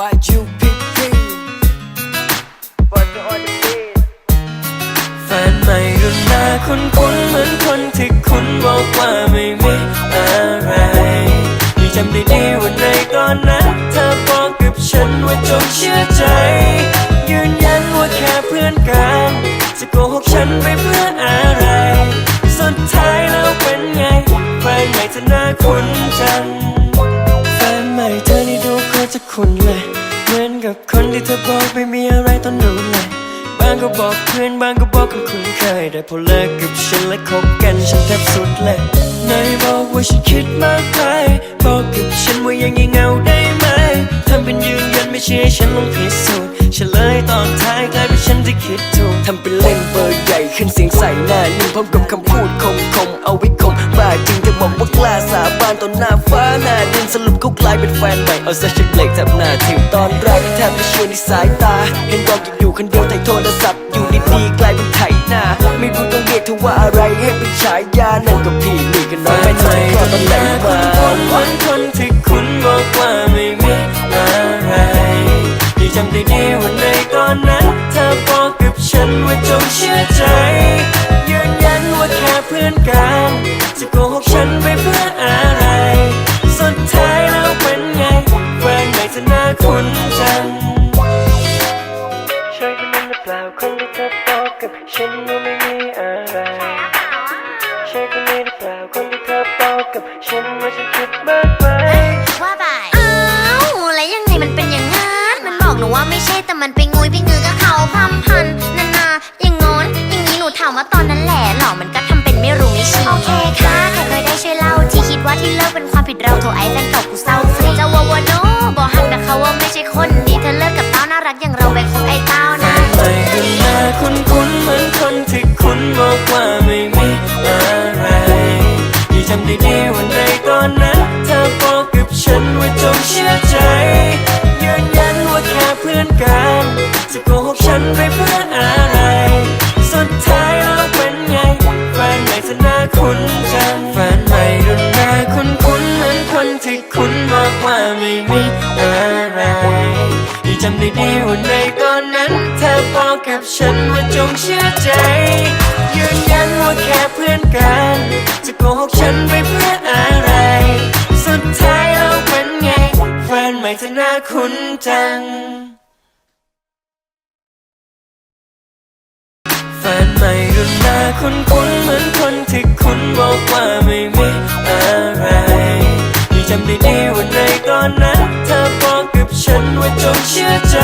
YUPP But on the beat แฟนใหม่รุ่นหน้าคุ้นคุ้นๆเหมือนคนที่คุณบอกว่าไม่มีอะไรยังจำได้ดีวันในตอนนั้นเธอบอกกับฉันว่าจงเชื่อใจ ยืนยันว่าแค่เพื่อนกันจะโกหกฉันไปเพื่ออะไร สุดท้ายแล้วเป็นไงแฟนใหม่เธอหน้าคุ้นจังแฟนใหม่เธอนี่ดูก็จะคุ้นเลย ที่เธอบอกไม่มีอะไรตอนนู้นเลยบางก็บอกเพื่อนบางก็บอกคนคุ้นเคยแต่พอเลิกกับฉันและคบกันฉันแทบสุดเลยไหนบอกว่าฉันคิดมากไปบอกกับฉันว่ายังยังเงาได้ไหมทำเป็นยืนยันไม่เชื่อฉันลองพิสูจน์เฉลยตอนท้ายกลายเป็นฉันที่คิดถูกทำเป็นเล่นเบอร์ใหญ่ขึ้นเสียงใส่หน้านิ่งพร้อมกับคำพูดคมคมเอาไว้คมบ้าจริงเธอบอกว่ากล้าสาบานต่อหน้าฟ้าหน้าดินสรุปเขากลายเป็นแฟนใหม่เอาซะฉันเบรกแทบหน้าทิ่มตอนแรกแทบไม่เชื่อในสายตา เห็นบอกยังอยู่คนเดียวไถ่โทรศัพท์อยู่ดีๆกลายเป็นไถหน้า ไม่รู้ต้องเรียกเธอว่าอะไรให้เป็นฉายานั่นก็พี่นี่ก็น้องไม่ใช่ข้อตอนไหนมาคนคนที่คุณบอกว่าไม่มีอะไรยังจำได้ดีวันในตอนนั้นเธอบอก แฟนใหม่จะน่าคุ้นจังใช่คนนั้นหรือเปล่าคนที่เธอบอกกับฉันว่าไม่มีอะไรใช่คนนี้หรือเปล่าคนที่เธอบอกกับฉันว่าฉันคิดมากไปว่าไปอ้าวแล้วยังไงมันเป็นอย่างงั้นมันบอกหนูว่าไม่ใช่แต่มันไปงุยไปงือกับเขาพำพันนานาอย่างงอนอย่างนี้หนูถามว่าตอนนั้นแหละหรอมันก็ทำเป็นไม่รู้ไม่ชี้โอเคค่ะใครเคยได้ช่วยเล่าที่คิดว่าที่เลิกเป็นความผิดเราโทรไอ้แฟนเก่ากู คนดีเธอเลิกกับเต้าน่ารักอย่างเราไปคบไอ้เต้านะไม่ดูหน้าคุ้นคุ้นเหมือนคนที่คุณบอกว่าไม่มีอะไรยังจำได้ดีวันในตอนนั้นเธอบอกกับฉันว่าจงเชื่อใจยืนยันว่าแค่เพื่อนกันจะโกหกฉันไปเพื่ออะไรสุดท้ายแล้วเป็นไงแฟนใหม่จะน่าคุ้นจังแฟนใหม่รุนหน้าคุ้นคุ้นเหมือนคนที่คุณ ในตอนนั้นเธอบอกกับฉันว่าจงเชื่อใจ ยืนยันว่าแค่เพื่อนกัน จะโกหกฉันไปเพื่ออะไร สุดท้ายแล้วเป็นไง แฟนใหม่จะน่าคุ้นจังแฟนใหม่รุ่นหน้าคุ้นคุ้นๆเหมือนคนที่คุณบอกว่าไม่มีอะไรยังจำได้ดีว่าในตอนนั้น เธอบอกกับฉันว่าจงเชื่อใจ